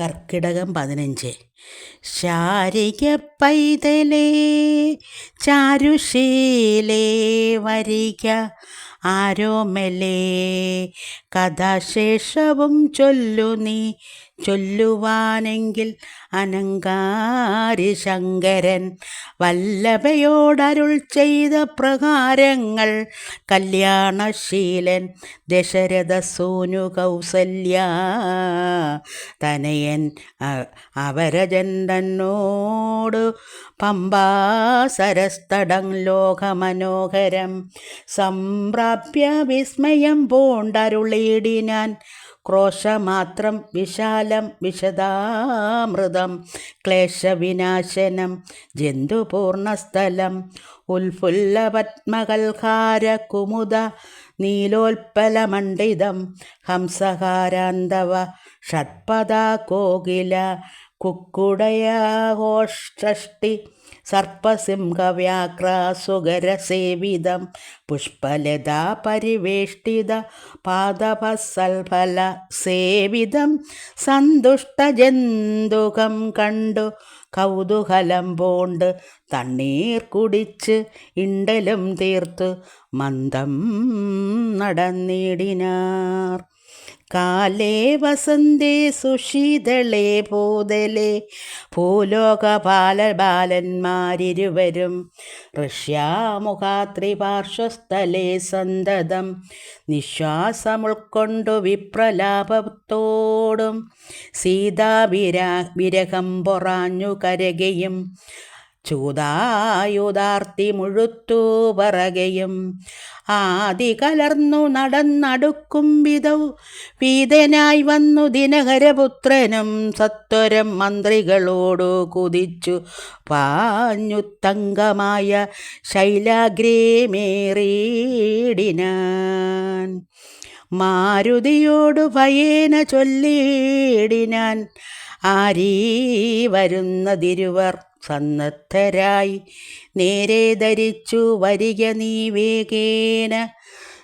കർക്കിടകം പതിനഞ്ച്. ശാരിക പൈതലേ ചാരുശീലേ വരിക. ആരോമലേ കഥാശേഷവും ചൊല്ലു നീ ചൊല്ലുവാനെങ്കിൽ അനങ്കാരി ശങ്കരൻ വല്ലഭയോടരുൾ ചെയ്ത പ്രകാരങ്ങൾ കല്യാണശീലൻ ദശരഥ സൂനു കൗസല്യ തനയൻ അവരജൻ തന്നോട് പമ്പാസരസ്തടം ലോകമനോഹരം സംപ്രാപ്യ വിസ്മയം പൂണ്ടരുളിയിടിനാൻ ക്രോശമാത്രം വിശാലം വിശദാമൃതം ക്ലേശവിനാശനം ജന്തുപൂർണസ്ഥലം ഉൽഫുല്ലപത്മകൽഹാര കുമുദ നീലോൽപ്പലമണ്ഡിതം ഹംസഹാരാന്തവ ഷഡ്പദാ കോകില കുക്കുടയാഘോഷ്ടി സർപ്പസിംഹവ്യാഘ്രാസുഗരസേവിതം പുഷ്പലതാ പരിവേഷ്ടിത പാദപസൽഫല സേവിതം സന്തുഷ്ടജന്തുകം കണ്ടു കൗതുകലം പോണ്ട് തണ്ണീർ കുടിച്ച് ഇണ്ടലും തീർത്ത് മന്ദം നടന്നിടിനാർ. കാലേ വസന്തേ സുഷീതളേ ഭൂതലേ ഭൂലോക ബാലബാലന്മാരിരുവരും ഋഷ്യാമുഖാത്രി പാർശ്വസ്ഥലേ സന്തതം. നിശ്വാസമുൾക്കൊണ്ടു വിപ്രലാപത്തോടും സീതാവിരാ വിരഹം പൊറാഞ്ഞു കരകയും. ചൂതായുധാർത്തി മുഴുത്തു പറകയും. ആദി കലർന്നു നടന്നടുക്കും വിധൗ. പീതനായി വന്നു ദിനകരപുത്രനും സത്വരം മന്ത്രികളോടു കുതിച്ചു. പാഞ്ഞുത്തങ്കമായ തങ്കമായ ശൈലാഗ്രേമേറിയിടിനാൻ. മാരുതിയോടു ഭയേന ചൊല്ലിയിടിനാൻ. ആരീ വരുന്നതിരുവർ സന്നദ്ധരായി നേരെ ധരിച്ചു വരിക നീ വേഗേന.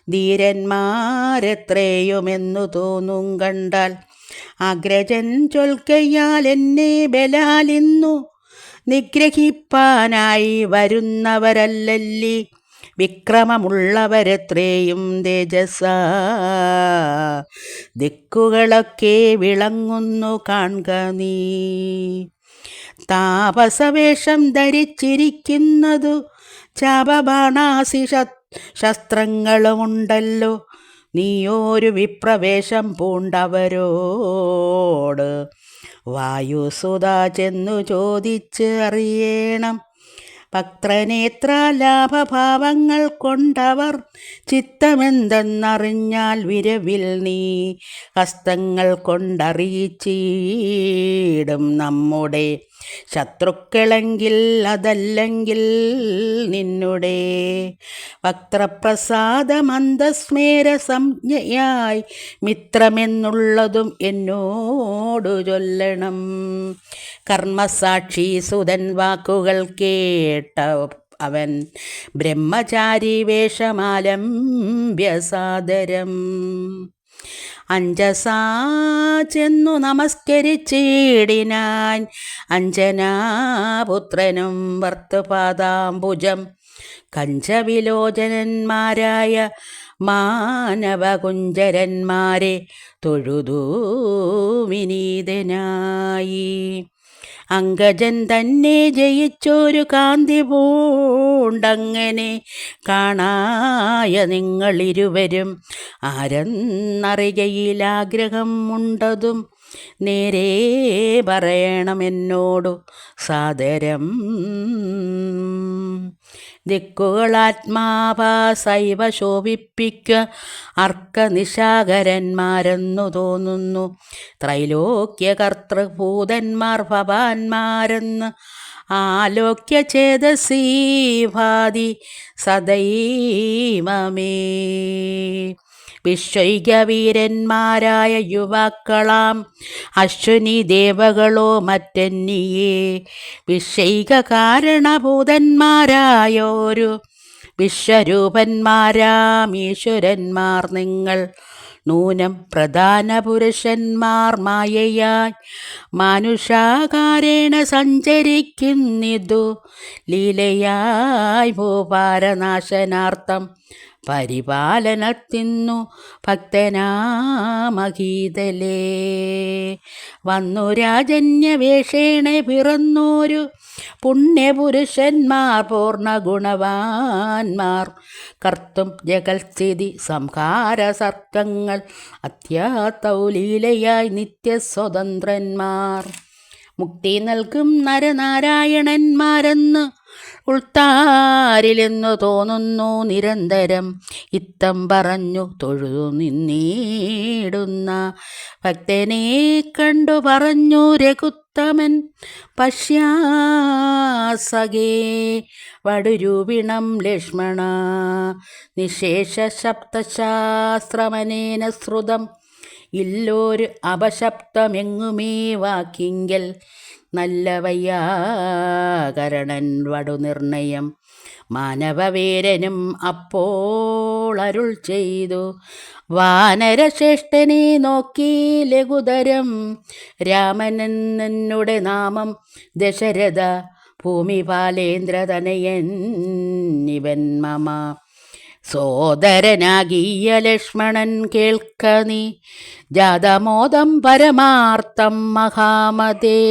ധീരന്മാരെത്രയുമെന്നു തോന്നും കണ്ടാൽ അഗ്രജൻ ചൊൽക്കയാൽ എന്നെ ബലാലിന്നു. നിഗ്രഹിപ്പാനായി വരുന്നവരല്ലല്ലി. വിക്രമമുള്ളവരെത്രയും തേജസ. ദിക്കുകളൊക്കെ വിളങ്ങുന്നു കാൺക നീ. താപസവേഷം ധരിച്ചിരിക്കുന്നതു ചാപബാണാസി ശസ്ത്രങ്ങളുമുണ്ടല്ലോ. നീയോരു വിപ്രവേശം പൂണ്ടവരോട്. വായുസുത ചെന്നു ചോദിച്ച് അറിയണം. ഭക്തനേത്ര ലാഭഭാവങ്ങൾ കൊണ്ടവർ ചിത്തമെന്തെന്നറിഞ്ഞാൽ വിരവിൽ നീ ഹസ്തങ്ങൾ കൊണ്ടറിയിച്ചീടും നമ്മുടെ ശത്രുക്കളെങ്കിൽ അതല്ലെങ്കിൽ നിന്നുടെ. വക്രപ്രസാദമന്ദസ്മേര സംജ്ഞയായി മിത്രമെന്നുള്ളതും എന്നോടു ചൊല്ലണം. കർമ്മസാക്ഷി സുതൻ വാക്കുകൾ കേട്ട അവൻ ബ്രഹ്മചാരി വേഷമാലംബ്യസാദരം. അഞ്ജസാ ചെന്നു നമസ്കരിച്ചിടിനാൻ അഞ്ജനാപുത്രനും വർത്തുപാദാംബുജം കഞ്ചവിലോചനന്മാരായ മാനവകുഞ്ചരന്മാരെ തൊഴുതൂ വിനീതനായി അങ്കജൻ തന്നെ ജയിച്ചൊരു കാന്തി പൂണ്ടങ്ങനെ കാണായ നിങ്ങളിരുവരും. ആരെന്നറിയയിലാഗ്രഹം ഉണ്ടതും നേരെ പറയണമെന്നോടു സാദരം. ദിക്കുകളാത്മാഭാസൈവ ശോഭിപ്പിക്ക അർക്കനിശാകരന്മാരെന്നു തോന്നുന്നു. ത്രൈലോക്യ കർത്തൃഭൂതന്മാർ ഭവാന്മാരെന്ന് ആലോക്യ ചേത സീവാദി സദൈവമേ. വിശ്വൈകവീരന്മാരായ യുവാക്കളാം. അശ്വിനി ദേവകളോ മറ്റന്നിയേ വിശ്വൈക കാരണഭൂതന്മാരായോരു വിശ്വരൂപന്മാരാം. ഈശ്വരന്മാർ നിങ്ങൾ നൂനം പ്രധാന പുരുഷന്മാർ മായയായി. മാനുഷാകാരേണ സഞ്ചരിക്കുന്നിതു ലീലയായി ഭൂപാരനാശനാർത്ഥം പരിപാലനത്തിന്നു ഭക്തനാമഗീതലേ. വന്നു രാജന്യവേഷേണെ പിറന്നോരു പുണ്യപുരുഷന്മാർ പൂർണ ഗുണവാന്മാർ കർത്തും ജഗൽസ്ഥിതി സംഹാര സർക്കങ്ങൾ അത്യാത്തൗലീലയായി നിത്യസ്വതന്ത്രന്മാർ. മുക്തി നൽകും നരനാരായണന്മാരെന്ന് ഉൾത്താരിലെന്നു തോന്നുന്നു നിരന്തരം ഇത്തം പറഞ്ഞു തൊഴുതു നിന്നീടുന്ന ഭക്തനെ കണ്ടു പറഞ്ഞു രഘുത്തമൻ പശ്യാസകേ വടുരൂപിണം ലക്ഷ്മണ നിശേഷ ശബ്ദശാസ്ത്രമനേന ശ്രുതം ഇല്ലോരു അപശബ്ദമെങ്ങുമേ വാക്കിങ്കൽ നല്ലവയ്യാകരണൻ വടു വടുനിർണയം. മാനവവേരനും അപ്പോൾ അരുൾ ചെയ്തു. വാനരശ്രേഷ്ഠനെ നോക്കി ലഘുതരം. രാമനെന്നുടെ നാമം ദശരഥ. ഭൂമിപാലേന്ദ്രതനയൻ ഇവൻ മമ. സോദരനാകിയ ലക്ഷ്മണൻ കേൾക്ക നീ. ജാതമോദം പരമാർത്ഥം മഹാമതേ.